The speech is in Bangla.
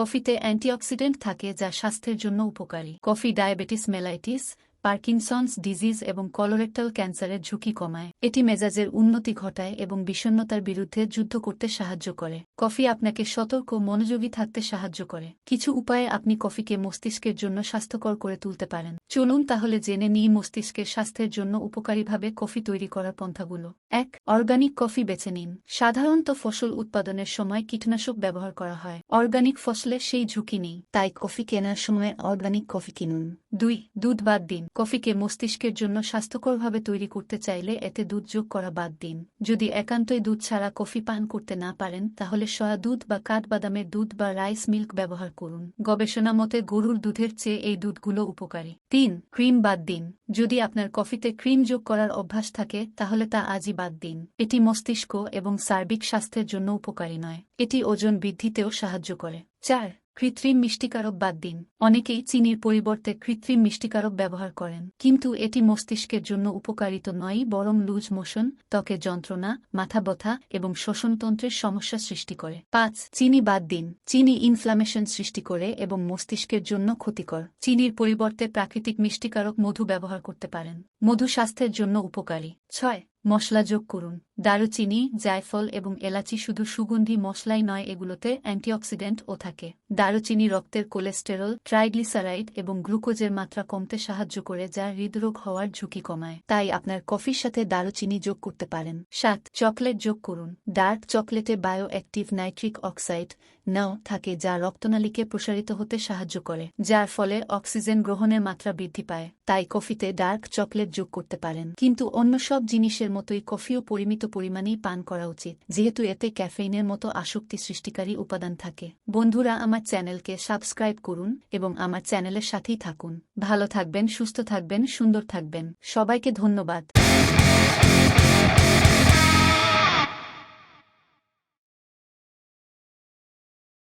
কফিতে অ্যান্টিঅক্সিডেন্ট থাকে যা স্বাস্থ্যের জন্য উপকারী। Coffee diabetes mellitus Parkinson's disease এবং কলোরেক্টাল ক্যান্সারের ঝুঁকি কমায়। এটি মেজাজের উন্নতি ঘটায় এবং বিষণ্নতার বিরুদ্ধে যুদ্ধ করতে সাহায্য করে। কফি আপনাকে সতর্ক মনোযোগী থাকতে সাহায্য করে। কিছু উপায়ে আপনি কফিকে মস্তিষ্কের জন্য স্বাস্থ্যকর করে তুলতে পারেন। চলুন তাহলে জেনে নিই মস্তিষ্কের স্বাস্থ্যের জন্য উপকারীভাবে কফি তৈরি করার পন্থাগুলো। এক, অর্গানিক কফি বেছে নিন। সাধারণত ফসল উৎপাদনের সময় কীটনাশক ব্যবহার করা হয়। অর্গানিক ফসলে সেই ঝুঁকি নেই, তাই কফি কেনার সময় অর্গানিক কফি কিনুন। দুই, দুধ বাদ দিন। কফিকে মস্তিষ্কের জন্য স্বাস্থ্যকরভাবে তৈরি করতে চাইলে এতে দুধ যোগ করা বাদ দিন। যদি একান্তই দুধ ছাড়া কফি পান করতে না পারেন, তাহলে সয়া দুধ বা কাঠবাদামের দুধ বা রাইস মিল্ক ব্যবহার করুন। গবেষণা মতে গরুর দুধের চেয়ে এই দুধগুলো উপকারী। তিন, ক্রিম বাদ দিন। যদি আপনার কফিতে ক্রিম যোগ করার অভ্যাস থাকে, তাহলে তা আজই বাদ দিন। এটি মস্তিষ্ক এবং সার্বিক স্বাস্থ্যের জন্য উপকারী নয়। এটি ওজন বৃদ্ধিতেও সাহায্য করে। চার কৃত্রিম মিষ্টিকারক বাদ দিন। অনেকেই চিনির পরিবর্তে কৃত্রিম মিষ্টিকারক ব্যবহার করেন, কিন্তু এটি মস্তিষ্কের জন্য উপকারিত নয়, বরং লুজ মোশন, ত্বকে যন্ত্রণা, মাথা ব্যথা এবং শ্বসনতন্ত্রের সমস্যা সৃষ্টি করে। পাঁচ, চিনি বাদ দিন। চিনি ইনফ্লামেশন সৃষ্টি করে এবং মস্তিষ্কের জন্য ক্ষতিকর। চিনির পরিবর্তে প্রাকৃতিক মিষ্টিকারক মধু ব্যবহার করতে পারেন। মধু স্বাস্থ্যের জন্য উপকারী। ছয় মশলা যোগ করুন। দারুচিনি, জায়ফল এবং এলাচি শুধু সুগন্ধি মশলাই নয়, এগুলোতে অ্যান্টিঅক্সিডেন্টও থাকে। দারুচিনি রক্তের কোলেস্টেরল, ট্রাইগ্লিসারাইড এবং গ্লুকোজের মাত্রা কমতে সাহায্য করে, যা হৃদরোগ হওয়ার ঝুঁকি কমায়। তাই আপনার কফির সাথে দারুচিনি যোগ করতে পারেন। সাত, চকলেট যোগ করুন। ডার্ক চকলেটে বায়ো অ্যাক্টিভ নাইট্রিক অক্সাইড নাও থাকে, যা রক্তনালীকে প্রসারিত হতে সাহায্য করে, যার ফলে অক্সিজেন গ্রহণের মাত্রা বৃদ্ধি পায়। তাই কফিতে ডার্ক চকলেট যোগ করতে পারেন। কিন্তু অন্য সব জিনিসের মতোই কফিও পরিমিত পরিমাণেই পান করা উচিত, যেহেতু এতে ক্যাফেইনের মতো আসক্তি সৃষ্টিকারী উপাদান থাকে। বন্ধুরা, আমার চ্যানেলকে সাবস্ক্রাইব করুন এবং আমার চ্যানেলের সাথেই থাকুন। ভালো থাকবেন, সুস্থ থাকবেন, সুন্দর থাকবেন। সবাইকে ধন্যবাদ।